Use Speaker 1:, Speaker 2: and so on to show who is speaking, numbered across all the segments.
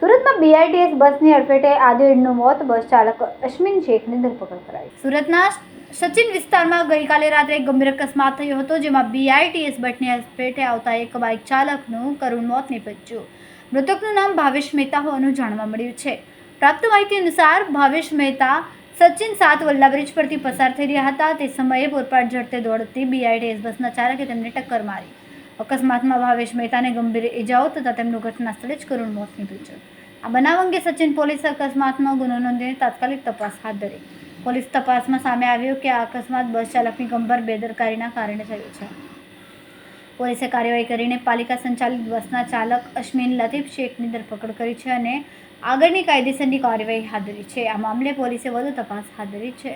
Speaker 1: સુરતમાં બીઆરટીએસ બસની અડફેટે આધેડનું મોત, બસ ચાલક અશ્વિન શેખની ધરપકડ કરાઈ. સુરતના સચિન વિસ્તારમાં ગઈકાલે રાત્રે એક ગંભીર અકસ્માત થયો હતો, જેમાં બીઆરટીએસ બસની અડફેટે આવતા એક બાઇક ચાલકનું કરુણ મોત નીપજ્યું. મૃતકનું નામ ભાવેશ મહેતા હોવાનું જાણવા મળ્યું છે. પ્રાપ્ત માહિતી અનુસાર, ભાવેશ મહેતા સચિન સાત વલ્લા બ્રિજ પરથી પસાર થઈ રહ્યા હતા. તે સમયે પૂરપાટ ઝડપે દોડતી બીઆઈડીએસ બસના ચાલકે તેમને ટક્કર મારી. અકસ્માતમાં ભાવેશ મહેતાને ગંભીર ઇજાઓ થતાં તેમનું ઘટના સ્થળે જ કરુણ મોત નીપજ્યું. આ બનાવ અંગે સચિન પોલીસે અકસ્માતનો ગુનો નોંધીને તાત્કાલિક તપાસ હાથ ધરી. પોલીસ તપાસમાં સામે આવ્યું કે આ અકસ્માત બસ ચાલકની ગંભીર બેદરકારીના કારણે થયો છે. પોલીસે કાર્યવાહી કરીને પાલિકા સંચાલિત બસના ચાલક અશ્મિન લતીફ શેખની ધરપકડ કરી છે અને આગળની કાયદેસરની કાર્યવાહી હાથ ધરી છે. આ મામલે પોલીસે વધુ તપાસ હાથ ધરી છે.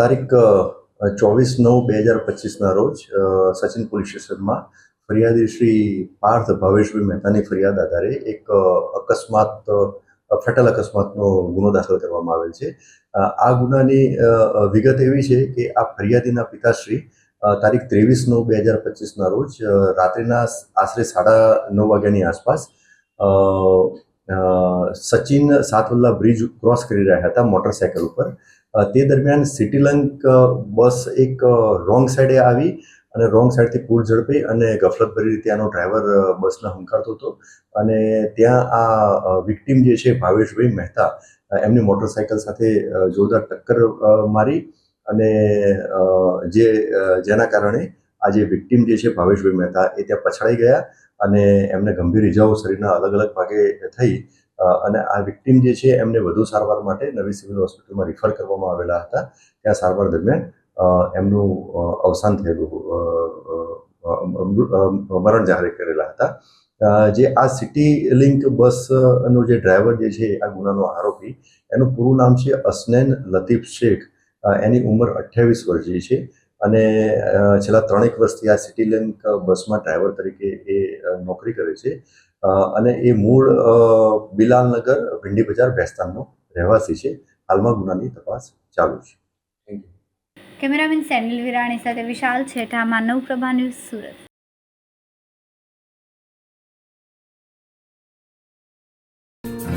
Speaker 2: તારીખ ચોવીસ નવ બે હજાર પચીસના રોજ સચિન પોલીસ સ્ટેશનમાં ફરિયાદી શ્રી પાર્થ ભાવેશભાઈ મહેતાની ફરિયાદ આધારે એક અકસ્માત ફેટલ અકસ્માતનો ગુનો દાખલ કરવામાં આવેલ છે. આ ગુનાની વિગત એવી છે કે આ ફરિયાદીના પિતાશ્રી તારીખ ત્રેવીસ નવ બે હજાર પચીસના રોજ રાત્રિના આશરે સાડા નવ વાગ્યાની આસપાસ સચિન સાતવલ્લા બ્રિજ ક્રોસ કરી રહ્યા હતા મોટરસાયકલ ઉપર. તે દરમિયાન સિટીલંક બસ એક રોંગ સાઈડે આવી અને રોંગ સાઈડથી પૂર ઝડપી અને ગફલતભરી રીતે આનો ડ્રાઈવર બસને હંકારતો હતો. અને ત્યાં આ વિક્ટીમ જે છે ભાવેશભાઈ મહેતા એમની મોટરસાયકલ સાથે જોરદાર ટક્કર મારી અને જે જેના કારણે આ જે વિક્ટીમ જે છે ભાવેશભાઈ મહેતા એ ત્યાં પછડાઈ ગયા અને એમને ગંભીર ઇજાઓ શરીરના અલગ અલગ ભાગે થઈ અને આ વિક્ટીમ જે છે એમને વધુ સારવાર માટે નવી સિવિલ હોસ્પિટલમાં રિફર કરવામાં આવેલા હતા. ત્યાં સારવાર દરમિયાન એમનું અવસાન થયેલું મરણ જાહેર કરેલા હતા. જે આ સિટી લિંક બસનો જે ડ્રાઈવર જે છે આ ગુનાનો આરોપી, એનું પૂરું નામ છે અસનેન લતીફ શેખ. એની ઉંમર અઠ્યાવીસ વર્ષની છે. અને છેલ્લા ત્રણેક વર્ષથી આ સિટી લિંક બસમાં ડ્રાઈવર તરીકે એ નોકરી કરે છે. અને એ મૂળ બિલાલનગર ભીંડી બજાર ભેસ્તાનનો રહેવાસી છે. હાલમાં ગુનાની તપાસ ચાલુ છે. Thank you
Speaker 1: cameraman Senil Virani સાથે વિશાલ છેઠા માનવ પ્રભા ન્યૂઝ સુરત.